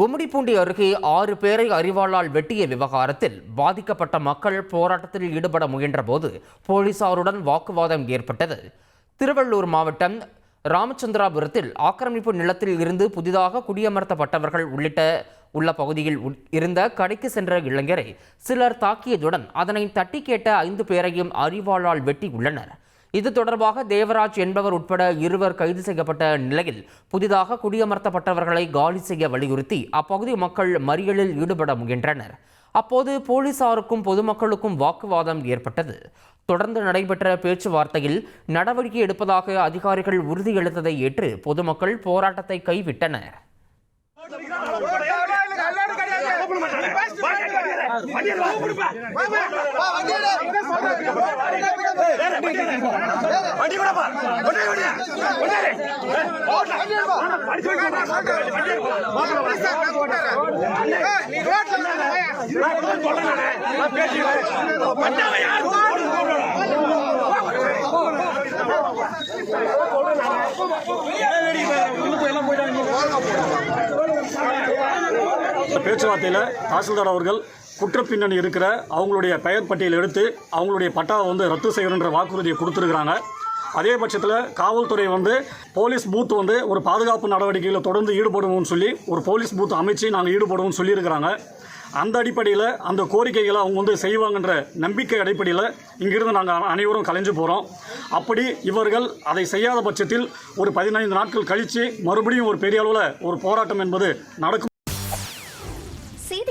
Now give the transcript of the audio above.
கும்மிடிப்பூண்டி அருகே ஆறு பேரை அறிவாளால் வெட்டிய விவகாரத்தில் பாதிக்கப்பட்ட மக்கள் போராட்டத்தில் ஈடுபட முயன்றபோது போலீசாருடன் வாக்குவாதம் ஏற்பட்டது. திருவள்ளூர் மாவட்டம் ராமச்சந்திராபுரத்தில் ஆக்கிரமிப்பு நிலத்தில் இருந்து புதிதாக குடியமர்த்தப்பட்டவர்கள் உள்ளிட்ட உள்ள பகுதியில் இருந்த கடைக்கு சென்ற இளைஞரை சிலர் தாக்கியதுடன் அதனை தட்டி கேட்ட ஐந்து பேரையும் அறிவாளால் வெட்டி உள்ளனர் இது தொடர்பாக தேவராஜ் என்பவர் உட்பட இருவர் கைது செய்யப்பட்ட நிலையில் புதிதாக குடியமர்த்தப்பட்டவர்களை காலி செய்ய வலியுறுத்தி அப்பகுதி மக்கள் மறியலில் ஈடுபட முயன்றனர். அப்போது போலீசாருக்கும் பொதுமக்களுக்கும் வாக்குவாதம் ஏற்பட்டது. தொடர்ந்து நடைபெற்ற பேச்சுவார்த்தையில் நடவடிக்கை எடுப்பதாக அதிகாரிகள் உறுதியளித்ததை ஏற்று பொதுமக்கள் போராட்டத்தை கைவிட்டனர். பேச்சுவார்த்தையில் தாசில்தார் அவர்கள் குற்றப்பின்னணி இருக்கிற அவங்களுடைய பெயர் பட்டியல் எடுத்து அவங்களுடைய பட்டாவை வந்து ரத்து செய்யணுன்ற வாக்குறுதியை கொடுத்துருக்குறாங்க. அதே பட்சத்தில் காவல்துறை வந்து போலீஸ் பூத் வந்து ஒரு பாதுகாப்பு நடவடிக்கையில் தொடர்ந்து ஈடுபடுவோம்னு சொல்லி ஒரு போலீஸ் பூத் அமைச்சு நாங்கள் ஈடுபடுவோம்னு சொல்லியிருக்கிறாங்க. அந்த அடிப்படையில் அந்த கோரிக்கைகளை அவங்க வந்து செய்வாங்கன்ற நம்பிக்கை அடிப்படையில் இங்கிருந்து நாங்கள் அனைவரும் கலைஞ்சு போகிறோம் அப்படி இவர்கள் அதை செய்யாத பட்சத்தில் ஒரு பதினைந்து நாட்கள் கழித்து மறுபடியும் ஒரு பெரிய அளவில் ஒரு போராட்டம் என்பது நடக்கும்.